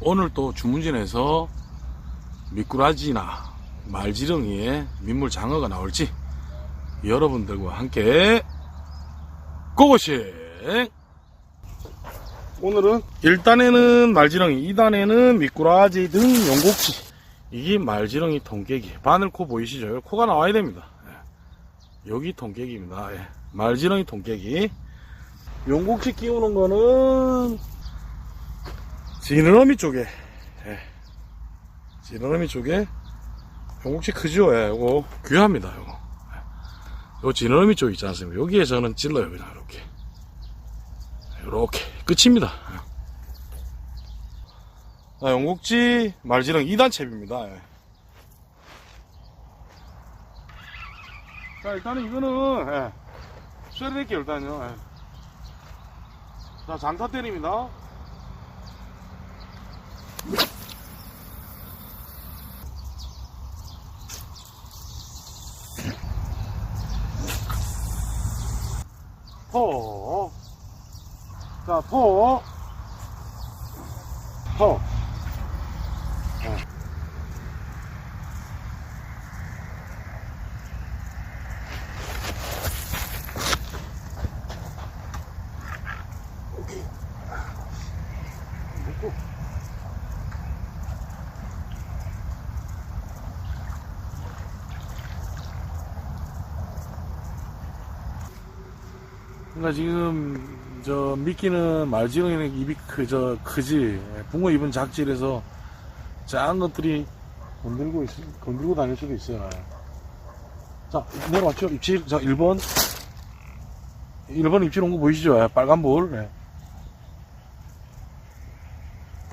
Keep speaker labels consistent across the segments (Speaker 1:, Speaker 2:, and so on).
Speaker 1: 오늘 또 주문진에서 미꾸라지나 말지렁이에 민물 장어가 나올지 여러분들과 함께 고고싱 오늘은 1단에는 말지렁이 2단에는 미꾸라지 등 용곡지 이게 말지렁이 통깨기 바늘코 보이시죠? 코가 나와야 됩니다 예. 여기 통깨기입니다 예. 말지렁이 통깨기 용곡지 끼우는 거는 지느러미 쪽에 예. 지느러미 쪽에 용곡지 크죠? 예. 요거 귀합니다 요거 요 지느러미 쪽 있지 않습니까? 여기에 저는 찔러요 그냥 이렇게 이렇게 끝입니다 아, 용곡지 말지렁 2단 챕입니다 예. 자 일단은 이거는 예. 쇠레될게요 일단요 예. 자 장타 때립니다 포. 자, 포. 포. 그러니까 지금 저 미끼는 말지렁이는 입이 크저 크지 붕어 입은 작질에서 작은 것들이 건들고 있 건들고 다닐 수도 있어요. 자 내려왔죠 입질 자 1번 1번 입질 온 거 보이시죠? 예, 빨간 볼. 예.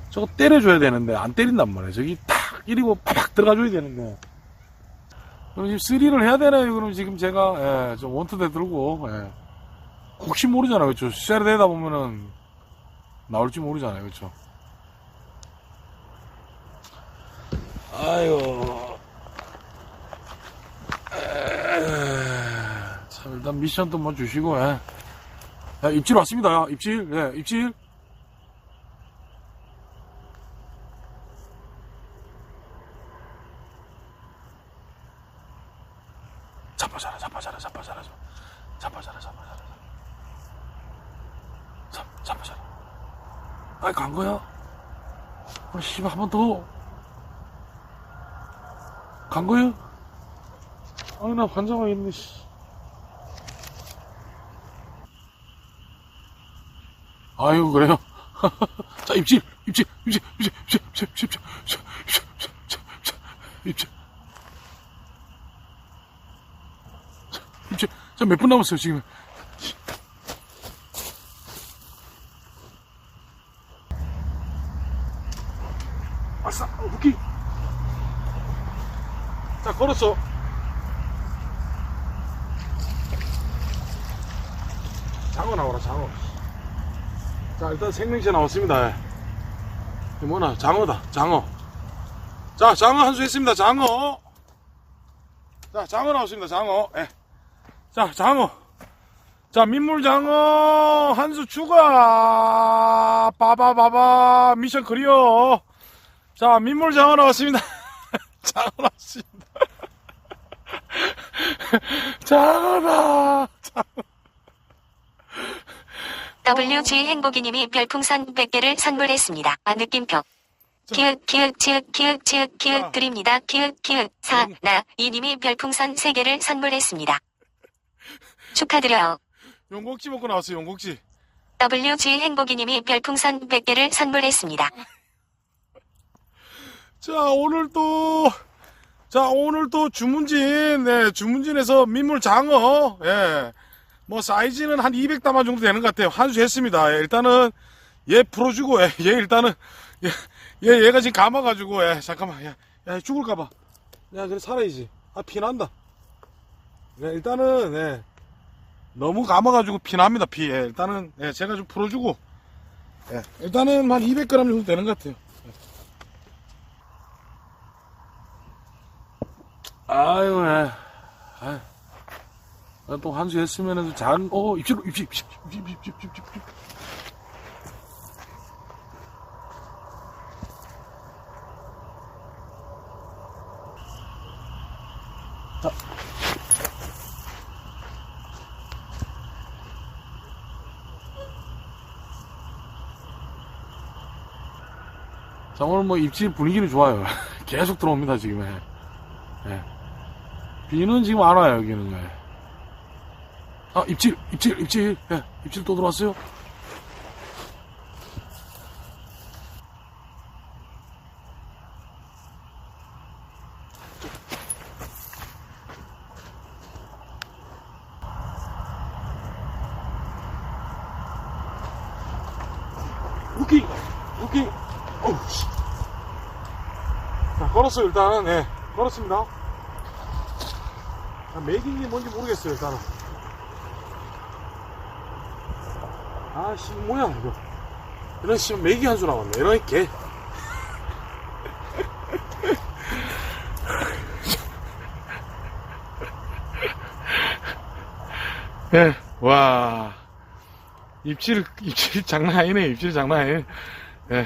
Speaker 1: 저거 때려줘야 되는데 안 때린단 말이에요. 저기 탁 이리고 팍 들어가줘야 되는데. 그럼 지금 쓰리를 해야 되나요? 그럼 지금 제가 예, 좀 원투대 들고 예. 혹시 모르잖아요, 그렇죠? 시작이 되다 보면은 나올지 모르잖아요? 아이고. 에... 참 일단 미션도 뭐 주시고, 예. 야, 입질 왔습니다, 야, 입질, 예, 입질. 잡아자라, 잡아자라, 잡아자라, 잡아자라, 잡아자라. 잡, 잡아자라. 아이, 간 거야? 아, 씨발, 한 번 더. 간 거야? 아니, 나 환장하겠네, 씨. 아유, 그래요? 자, 입질, 입질, 입질, 입질, 입질, 입질, 입질, 입질, 입질, 입질, 입질, 입질. 입질. 자, 몇 분 남았어요, 지금? 아싸, 어, 후키. 자, 걸었어. 장어 나오라, 장어. 자, 일단 생명체 나왔습니다. 뭐나, 장어다, 장어. 자, 장어 한 수 했습니다, 장어. 자, 장어 나왔습니다, 장어. 예. 자, 장어. 자, 민물장어 한 수 추가. 바바바바 미션 클리어. 자, 민물 장어 나왔습니다. 장어 나왔습니다. 장어다.
Speaker 2: WG 행복이님이 별풍선 100개를 선물했습니다. 아 느낌표. 키읔 키읔 키읔
Speaker 1: 자.
Speaker 2: 키읔 드립니다. 키읔 키읔 사
Speaker 1: 음.
Speaker 2: 나 이님이 별풍선 3개를 선물했습니다. 축하드려요.
Speaker 1: 용곡지 먹고 나왔어요, 용곡지.
Speaker 2: WG 행복이님이 별풍선 100개를 선물했습니다.
Speaker 1: 자, 오늘 또, 자, 오늘 또 주문진, 네, 주문진에서 민물 장어, 예. 뭐, 사이즈는 한 200담아 정도 되는 것 같아요. 한수 했습니다. 예, 일단은, 얘 풀어주고, 예, 얘 일단은, 얘, 얘, 얘가 지금 감아가지고, 예, 잠깐만, 야, 야, 죽을까봐. 야, 그래, 살아야지. 아, 피난다. 네, 일단은, 예, 너무 감아가지고 피납니다, 피. 예, 일단은, 예, 제가 좀 풀어주고, 예, 일단은 한 200g 정도 되는 것 같아요. 아유, 예. 아유. 또 한수 했으면은 잔, 어, 입시로, 입질, 입시, 입시, 입시, 입시, 입시, 입시. 자. 아. 자, 오늘 뭐 입질 분위기는 좋아요. 계속 들어옵니다, 지금. 예. 네. 비는 지금 안 와요, 여기는. 예. 아, 입질, 입질, 입질. 예, 입질 또 들어왔어요. 루킹! 어우, 씨. 자, 걸었어요, 일단은. 네, 걸었습니다. 아, 매깅이 뭔지 모르겠어요, 일단은. 아, 씨, 뭐야, 이거. 이런 씨, 매기 한 수 나왔네. 이런 개. 예, 와. 입질, 입질 장난 아니네, 입질 장난 아니네. 예.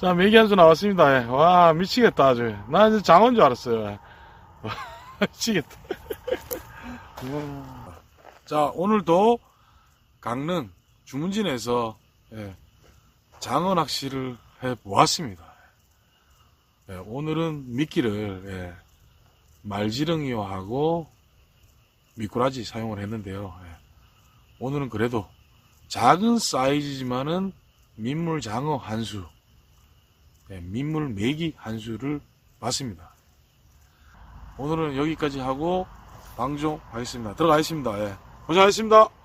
Speaker 1: 자, 메기 한 수 나왔습니다. 예. 와, 미치겠다, 아주. 나 이제 장어인 줄 알았어요. 미치겠다. 자, 오늘도 강릉 주문진에서 예, 장어 낚시를 해 보았습니다. 예, 오늘은 미끼를 예, 말지렁이와하고 미꾸라지 사용을 했는데요. 예. 오늘은 그래도 작은 사이즈지만은 민물 장어 한 수, 예, 민물 메기 한 수를 봤습니다. 오늘은 여기까지 하고 방종 하겠습니다. 들어가겠습니다. 예. 고생하셨습니다.